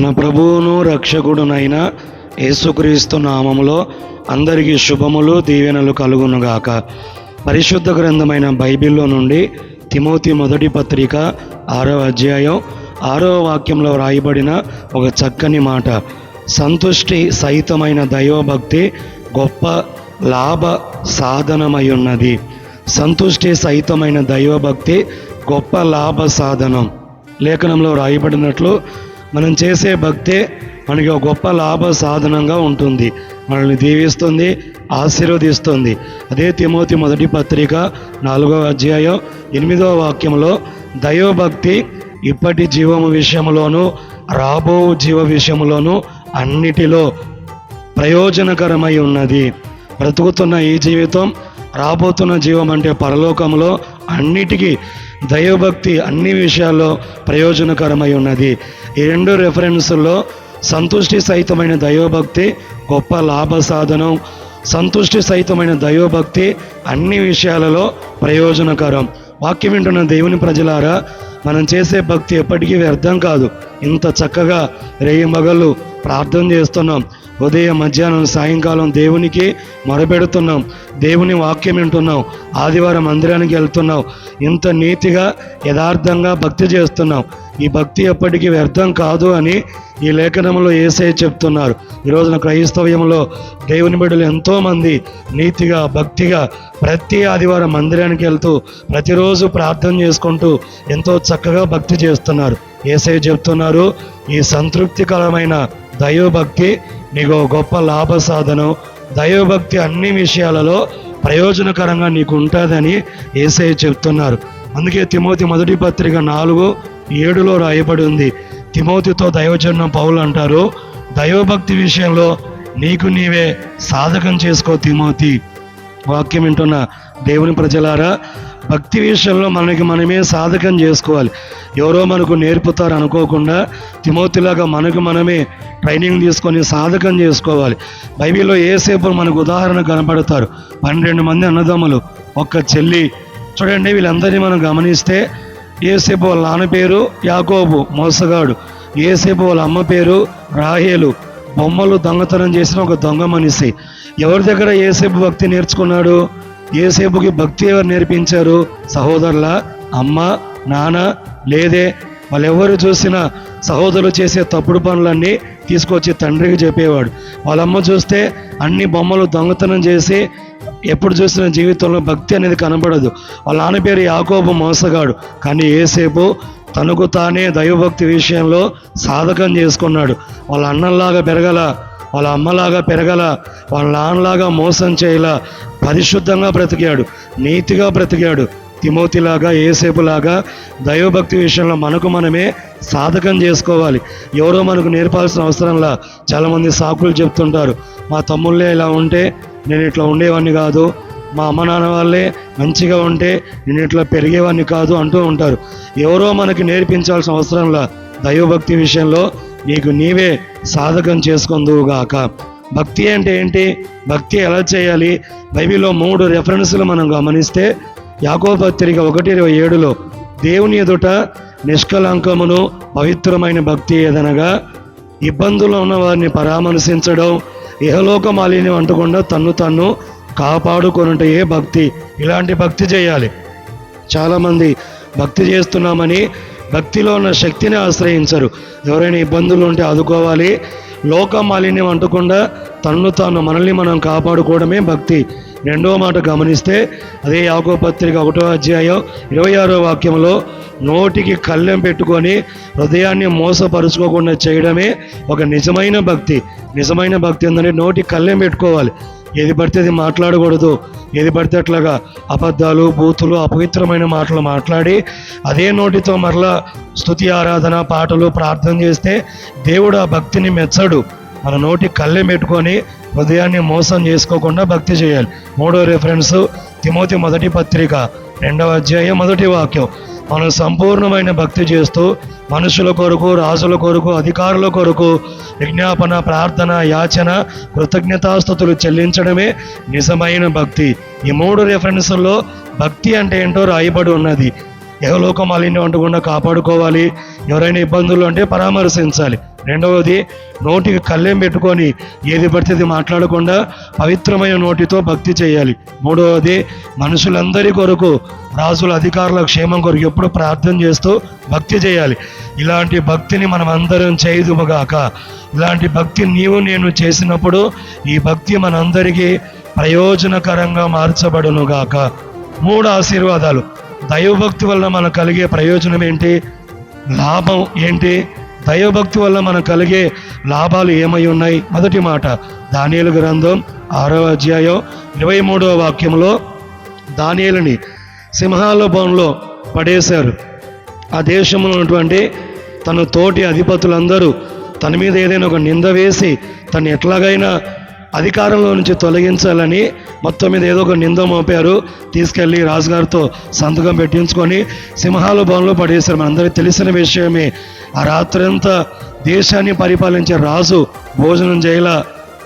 మన ప్రభువును రక్షకుడునైన యేసుక్రీస్తు నామములో అందరికీ శుభములు దీవెనలు కలుగునుగాక. పరిశుద్ధ గ్రంథమైన బైబిల్లో నుండి తిమోతి మొదటి పత్రిక ఆరో అధ్యాయం ఆరో వాక్యంలో వ్రాయబడిన ఒక చక్కని మాట. సంతుష్టి సహితమైన దైవభక్తి గొప్ప లాభ సాధనమై ఉన్నది సంతుష్టి సహితమైన దైవభక్తి గొప్ప లాభ సాధనం. లేఖనంలో రాయబడినట్లు మనం చేసే భక్తే మనకి ఒక గొప్ప లాభ సాధనంగా ఉంటుంది. మనల్ని దీవిస్తుంది ఆశీర్వదిస్తుంది. అదే తిమోతి మొదటి పత్రిక నాలుగవ అధ్యాయం ఎనిమిదవ వాక్యంలో దైవభక్తి ఇప్పటి జీవము విషయంలోనూ రాబో జీవ విషయంలోనూ అన్నిటిలో ప్రయోజనకరమై ఉన్నది. బ్రతుకుతున్న ఈ జీవితం రాబోతున్న జీవం అంటే పరలోకంలో అన్నిటికీ దైవభక్తి అన్ని విషయాల్లో ప్రయోజనకరమై ఉన్నది. ఈ రెండు రెఫరెన్స్లో సంతుష్టి సహితమైన దైవభక్తి గొప్ప లాభ సాధనం సంతుష్టి సహితమైన దైవభక్తి అన్ని విషయాలలో ప్రయోజనకరం. వాక్యం వింటున్న దేవుని ప్రజలారా మనం చేసే భక్తి ఎప్పటికీ వ్యర్థం కాదు. ఇంత చక్కగా రేయి మగళ్ళు ప్రార్థన చేస్తున్నాం. ఉదయం మధ్యాహ్నం సాయంకాలం దేవునికి మొరపెడుతున్నాం. దేవుని వాక్యం వింటున్నాం. ఆదివారం మందిరానికి వెళ్తున్నాం. ఇంత నీతిగా యథార్థంగా భక్తి చేస్తున్నాం. ఈ భక్తి ఎప్పటికీ వ్యర్థం కాదు అని ఈ లేఖనంలో ఏసై చెప్తున్నారు. ఈ రోజున క్రైస్తవ్యంలో దేవుని బిడ్డలు ఎంతోమంది నీతిగా భక్తిగా ప్రతి ఆదివారం మందిరానికి వెళ్తూ ప్రతిరోజు ప్రార్థన చేసుకుంటూ ఎంతో చక్కగా భక్తి చేస్తున్నారు. ఏసై చెప్తున్నారు ఈ సంతృప్తికరమైన దైవభక్తి నీకు గొప్ప లాభ సాధనం. దైవభక్తి అన్ని విషయాలలో ప్రయోజనకరంగా నీకు ఉంటుందని ఏసై చెప్తున్నారు. అందుకే తిమోతి మొదటి పత్రిక నాలుగు ఏడులో రాయబడి ఉంది. తిమోతితో దైవజనం పౌలు అంటారు దైవభక్తి విషయంలో నీకు నీవే సాధకం చేసుకో తిమోతి. వాక్యం వింటున్న దేవుని ప్రజలారా భక్తి విషయంలో మనకి మనమే సాధకం చేసుకోవాలి. ఎవరో మనకు నేర్పుతారు అనుకోకుండా తిమోతిలాగా మనకు మనమే ట్రైనింగ్ తీసుకొని సాధకం చేసుకోవాలి. బైబిల్లో ఏసేపు మనకు ఉదాహరణ కనపడతారు. పన్నెండు మంది అన్నదమ్ములు ఒక్క చెల్లి. చూడండి వీళ్ళందరినీ మనం గమనిస్తే ఏసేపు వాళ్ళ నాన్న పేరు యాకోబు మోసగాడు. ఏసేపు వాళ్ళ అమ్మ పేరు రాహేలు. బొమ్మలు దొంగతనం చేసిన ఒక దొంగ మనిషి. ఎవరి దగ్గర ఏసేపు భక్తి నేర్చుకున్నాడు? ఏసేపుకి భక్తి ఎవరు నేర్పించారు? సహోదరుల అమ్మ నాన్న లేదే వాళ్ళెవరు చూసినా సహోదరులు చేసే తప్పుడు పనులన్నీ తీసుకొచ్చి తండ్రికి చెప్పేవాడు. వాళ్ళమ్మ చూస్తే అన్ని బొమ్మలు దొంగతనం చేసి ఎప్పుడు చూసిన జీవితంలో భక్తి అనేది కనబడదు. వాళ్ళ నాన్న పేరు యాకోబు మోసగాడు. కానీ ఏసేపు తనకు తానే దైవభక్తి విషయంలో సాధకం చేసుకున్నాడు. వాళ్ళ అన్నంలాగా పెరగల వాళ్ళ అమ్మలాగా పెరగల వాళ్ళ నాన్నలాగా మోసం చేయలా పరిశుద్ధంగా బ్రతికాడు నీతిగా బ్రతికాడు తిమోతిలాగా ఏసేపులాగా దైవభక్తి విషయంలో మనకు మనమే సాధకం చేసుకోవాలి. ఎవరో మనకు నేర్పాల్సిన అవసరంలా చాలామంది సాకులు చెప్తుంటారు మా తమ్ముళ్ళే ఇలా ఉంటే నేను ఇట్లా ఉండేవాడిని కాదు మా అమ్మ నాన్న వాళ్ళే మంచిగా ఉంటే నేను ఇట్లా పెరిగేవాడిని కాదు అంటూ ఉంటారు. ఎవరో మనకి నేర్పించాల్సిన అవసరంలా దైవభక్తి విషయంలో నీకు నీవే సాధకం చేసుకుందువుగాక భక్తి అంటే ఏంటి? భక్తి ఎలా చేయాలి? బైబిల్లో మూడు రెఫరెన్సులు మనం గమనిస్తే యాకో పత్రిక ఒకటి ఇరవై ఏడులో దేవుని ఎదుట నిష్కలంకమును పవిత్రమైన భక్తి ఏదనగా ఇబ్బందుల్లో ఉన్న వారిని పరామర్శించడం ఇహలోక మాలిని అంటకుండా తన్ను తన్ను ఏ భక్తి. ఇలాంటి భక్తి చేయాలి. చాలామంది భక్తి చేస్తున్నామని భక్తిలో ఉన్న శక్తిని ఆశ్రయించరు. ఎవరైనా ఇబ్బందులు ఉంటే ఆదుకోవాలి. లోక మాలిన్యం అంటకుండా తన్ను తాను మనల్ని మనం కాపాడుకోవడమే భక్తి. రెండో మాట గమనిస్తే అదే యాకో పత్రిక ఒకటో అధ్యాయం ఇరవై ఆరో వాక్యంలో నోటికి కళ్ళెం పెట్టుకొని హృదయాన్ని మోసపరుచుకోకుండా చేయడమే ఒక నిజమైన భక్తి. నిజమైన భక్తి ఏంటంటే నోటి కళ్ళెం పెట్టుకోవాలి. ఏది పడితే అది మాట్లాడకూడదు. ఏది పడితే అట్లాగా అబద్ధాలు బూతులు అపవిత్రమైన మాటలు మాట్లాడి అదే నోటితో మరలా స్తుతి ఆరాధన పాటలు ప్రార్థన చేస్తే దేవుడు ఆ భక్తిని మెచ్చడు. మన నోటి కళ్ళెం పెట్టుకొని హృదయాన్ని మోసం చేసుకోకుండా భక్తి చేయాలి. మూడో రిఫరెన్స్ తిమోతి మొదటి పత్రిక రెండవ అధ్యాయం మొదటి వాక్యం. మనం సంపూర్ణమైన భక్తి చేస్తూ మనుషుల కొరకు రాజుల కొరకు అధికారుల కొరకు విజ్ఞాపన ప్రార్థన యాచన కృతజ్ఞతాస్థుతులు చెల్లించడమే నిజమైన భక్తి. ఈ మూడు రెఫరెన్సుల్లో భక్తి అంటే ఏంటో రాయబడి ఉన్నది. యహలోక మాలిన్యం అంటకుండా కాపాడుకోవాలి. ఎవరైనా ఇబ్బందులు అంటే పరామర్శించాలి. రెండవది నోటికి కళ్ళెం పెట్టుకొని ఏది పడితే మాట్లాడకుండా పవిత్రమైన నోటితో భక్తి చేయాలి. మూడవది మనుషులందరి కొరకు రాజుల అధికారుల క్షేమం కొరకు ఎప్పుడు ప్రార్థన చేస్తూ భక్తి చేయాలి. ఇలాంటి భక్తిని మనం అందరం చేయదుగాక ఇలాంటి భక్తి నీవు నేను చేసినప్పుడు ఈ భక్తి మనందరికీ ప్రయోజనకరంగా మార్చబడునుగాక. మూడు ఆశీర్వాదాలు. దైవభక్తి వల్ల మనకు కలిగే ప్రయోజనం ఏంటి? లాభం ఏంటి? దైవభక్తి వల్ల మనకు కలిగే లాభాలు ఏమై ఉన్నాయి? మొదటి మాట దానియలు గ్రంథం ఆరవ అధ్యాయం ఇరవై మూడవ వాక్యంలో దానియలని సింహాల బోన్లో పడేశారు. ఆ దేశంలో ఉన్నటువంటి తన తోటి అధిపతులందరూ తన మీద ఏదైనా ఒక నింద వేసి తను ఎట్లాగైనా అధికారంలో నుంచి తొలగించాలని మొత్తం మీద ఏదో ఒక నింద మోపారు. తీసుకెళ్ళి రాజుగారితో సంతకం పెట్టించుకొని సింహాల భవన్లో పడేశారు. మనందరికీ తెలిసిన విషయమే ఆ రాత్రంతా దేశాన్ని పరిపాలించే రాజు భోజనం చేయలా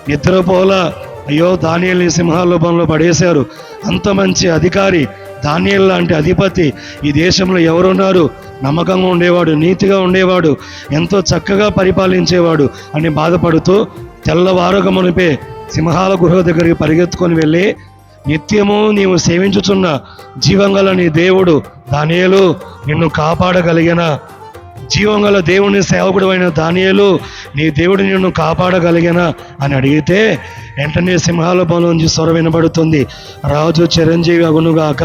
నిద్రపోలా. అయ్యో దానియల్ని సింహాల భవన్లో పడేశారు. అంత మంచి అధికారి దానియల్ లాంటి అధిపతి ఈ దేశంలో ఎవరున్నారు? నమ్మకంగా ఉండేవాడు నీతిగా ఉండేవాడు ఎంతో చక్కగా పరిపాలించేవాడు అని బాధపడుతూ తెల్లవారుగా మునిపే సింహాల గుహ దగ్గరికి పరిగెత్తుకొని వెళ్ళి నిత్యము నీవు సేవించుచున్న జీవంగల నీ దేవుడు దానియలు నిన్ను కాపాడగలిగిన జీవంగల దేవుని సేవకుడు అయిన దానియలు నీ దేవుడు నిన్ను కాపాడగలిగిన అని అడిగితే వెంటనే సింహాల నుంచి స్వర వినబడుతుంది. రాజు చిరంజీవి అగునుగాక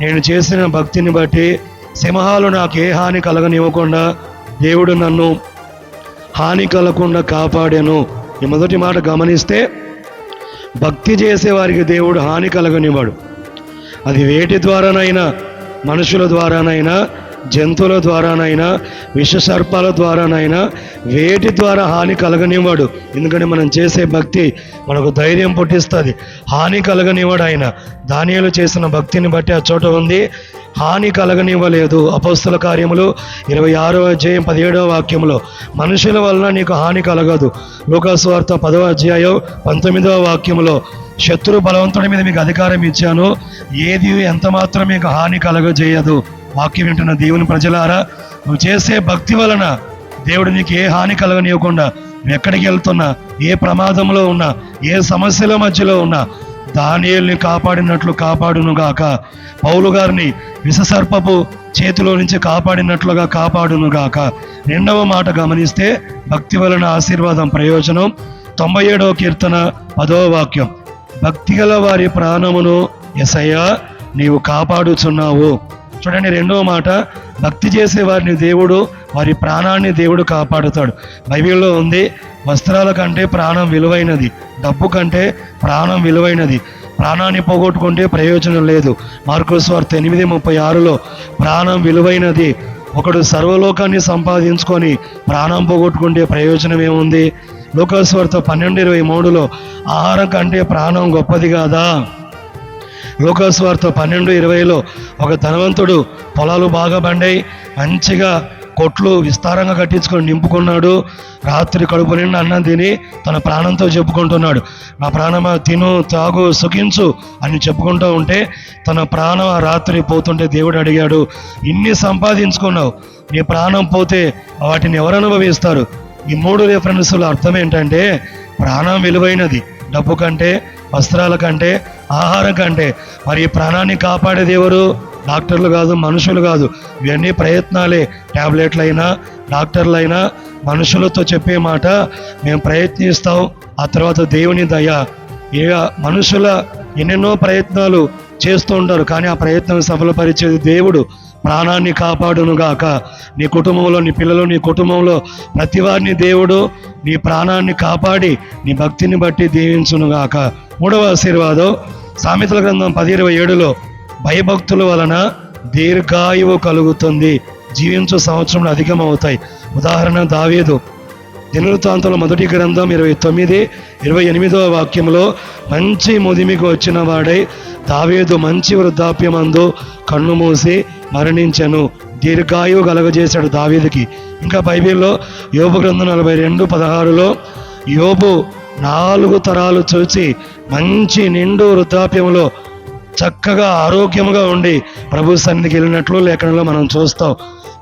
నేను చేసిన భక్తిని బట్టి సింహాలు నాకు ఏ హాని కలగనివ్వకుండా దేవుడు నన్ను హాని కలగకుండా కాపాడాను. ఈ మొదటి మాట గమనిస్తే భక్తి చేసే వారికి దేవుడు హాని కలగనివ్వడు. అది వేటి ద్వారానైనా మనుషుల ద్వారానైనా జంతువుల ద్వారానైనా విషసర్పాల ద్వారానైనా వేటి ద్వారా హాని కలగనివ్వడు. ఎందుకంటే మనం చేసే భక్తి మనకు ధైర్యం పుట్టిస్తుంది. హాని కలగనివ్వడు ఆయన. ధాన్యాలు చేసిన భక్తిని బట్టి ఆ చోట ఉంది. హాని కలగనివ్వలేదు. అపస్తుల కార్యములు ఇరవై ఆరో అధ్యాయం పదిహేడవ వాక్యంలో మనుషుల వలన నీకు హాని కలగదు. లోకాస్వార్త పదవ అధ్యాయం పంతొమ్మిదవ వాక్యంలో శత్రు బలవంతుడి మీద మీకు అధికారం ఇచ్చాను. ఏది ఎంత మాత్రం మీకు హాని కలగజేయదు. వాక్యం వింటున్న దేవుని ప్రజలారా నువ్వు చేసే భక్తి వలన దేవుడు నీకు ఏ హాని కలగనివ్వకుండా నువ్వు ఎక్కడికి వెళ్తున్నా? ఏ ప్రమాదంలో ఉన్నా? ఏ సమస్యల మధ్యలో ఉన్నా? దానియల్ని కాపాడినట్లు కాపాడునుగాక. పౌలు గారిని విషసర్పపు చేతిలో నుంచి కాపాడినట్లుగా కాపాడునుగాక. రెండవ మాట గమనిస్తే భక్తి వలన ఆశీర్వాదం ప్రయోజనం. తొంభై ఏడవ కీర్తన పదవ వాక్యం. భక్తిగల వారి ప్రాణమును ఎసయ్యా నీవు కాపాడుచున్నావు. చూడండి రెండవ మాట. భక్తి చేసే వారిని దేవుడు వారి ప్రాణాన్ని దేవుడు కాపాడుతాడు. బైబిల్లో ఉంది వస్త్రాల కంటే ప్రాణం విలువైనది డబ్బు కంటే ప్రాణం విలువైనది. ప్రాణాన్ని పోగొట్టుకుంటే ప్రయోజనం లేదు. మార్కోస్ వార్త ఎనిమిది ముప్పై ఆరులో ప్రాణం విలువైనది ఒకడు సర్వలోకాన్ని సంపాదించుకొని ప్రాణం పోగొట్టుకుంటే ప్రయోజనం ఏముంది లోకస్వార్త పన్నెండు ఇరవై మూడులో ఆహారం కంటే ప్రాణం గొప్పది కాదా? లోకస్వార్త పన్నెండు ఇరవైలో ఒక ధనవంతుడు పొలాలు బాగా పండాయి. మంచిగా కొట్లు విస్తారంగా కట్టించుకొని నింపుకున్నాడు. రాత్రి కడుపు నిండా అన్నం తిని తన ప్రాణంతో చెప్పుకుంటున్నాడు. నా ప్రాణమా తిను తాగు సుఖించు అని చెప్పుకుంటూ ఉంటే తన ప్రాణం ఆ రాత్రి పోతుంటే దేవుడు అడిగాడు ఇన్ని సంపాదించుకున్నావు? నీ ప్రాణం పోతే వాటిని ఎవరు అనుభవిస్తారు? ఈ మూడు రిఫరెన్సుల అర్థం ఏంటంటే ప్రాణం విలువైనది. డబ్బు కంటే వస్త్రాల కంటే ఆహారం కంటే మరి ప్రాణాన్ని కాపాడేది ఎవరు? డాక్టర్లు కాదు మనుషులు కాదు. ఇవన్నీ ప్రయత్నాలే. ట్యాబ్లెట్లైనా డాక్టర్లైనా మనుషులతో చెప్పే మాట మేము ప్రయత్నిస్తాం. ఆ తర్వాత దేవుని దయ. ఇక మనుషుల ఎన్నెన్నో ప్రయత్నాలు చేస్తూ ఉంటారు కానీ ఆ ప్రయత్నం సఫలపరిచేది దేవుడు. ప్రాణాన్ని కాపాడునుగాక. నీ కుటుంబంలో నీ పిల్లలు నీ కుటుంబంలో ప్రతి వారిని దేవుడు నీ ప్రాణాన్ని కాపాడి నీ భక్తిని బట్టి దీవించునుగాక. మూడవ ఆశీర్వాదం సామెతల గ్రంథం పది ఇరవై ఏడులో భయభక్తుల వలన దీర్ఘాయువు కలుగుతుంది. జీవించు సంవత్సరం అధికమవుతాయి. ఉదాహరణ దావీదు. దినవృత్తాంతంలో మొదటి గ్రంథం ఇరవై తొమ్మిది ఇరవై ఎనిమిదవ వాక్యంలో మంచి ముదిమికి వచ్చిన వాడై దావేదు మంచి వృద్ధాప్యమందు కన్ను మూసి మరణించెను. దీర్ఘాయువు కలగజేశాడు దావేదికి. ఇంకా బైబిల్లో యోబు గ్రంథం నలభై రెండు పదహారులో యోబు నాలుగు తరాలు చూసి మంచి నిండు వృద్ధాప్యంలో చక్కగా ఆరోగ్యముగా ఉండి ప్రభు సన్నిధికి వెళ్ళినట్లు లేఖనంలో మనం చూస్తాం.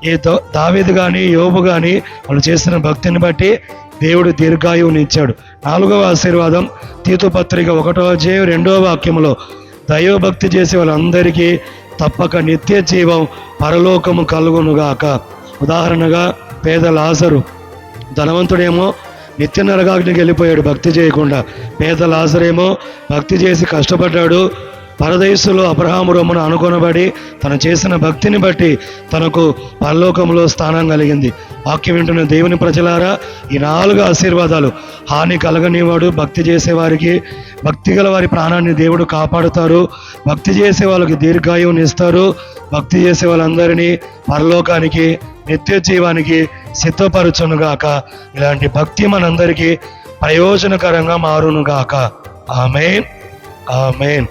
ఈ దావేది కానీ యోబు కానీ వాళ్ళు చేసిన భక్తిని బట్టి దేవుడు దీర్ఘాయువుని ఇచ్చాడు. నాలుగవ ఆశీర్వాదం తీతు పత్రిక ఒకటో అధ్యాయం రెండవ వాక్యంలో దైవభక్తి చేసే వాళ్ళందరికీ తప్పక నిత్య జీవం పరలోకము కలుగునుగాక. ఉదాహరణగా పేద లాజరు ధనవంతుడేమో నిత్య నరకాగ్నికి వెళ్ళిపోయాడు భక్తి చేయకుండా. పేద లాజరేమో భక్తి చేసి కష్టపడ్డాడు పరదేశంలో అబ్రహాము రొమ్మను అనుకొనబడి తను చేసిన భక్తిని బట్టి తనకు పరలోకంలో స్థానం కలిగింది. వాక్యం వింటున్న దేవుని ప్రజలారా ఈ నాలుగు ఆశీర్వాదాలు హాని కలగనివాడు భక్తి చేసేవారికి భక్తి గల వారి ప్రాణాన్ని దేవుడు కాపాడుతారు భక్తి చేసే వాళ్ళకి దీర్ఘాయువుని ఇస్తారు. భక్తి చేసే వాళ్ళందరినీ పరలోకానికి నిత్య జీవానికి సిద్ధపరచునుగాక. ఇలాంటి భక్తి మనందరికీ ప్రయోజనకరంగా మారునుగాక. ఆమెన్. ఆమెన్.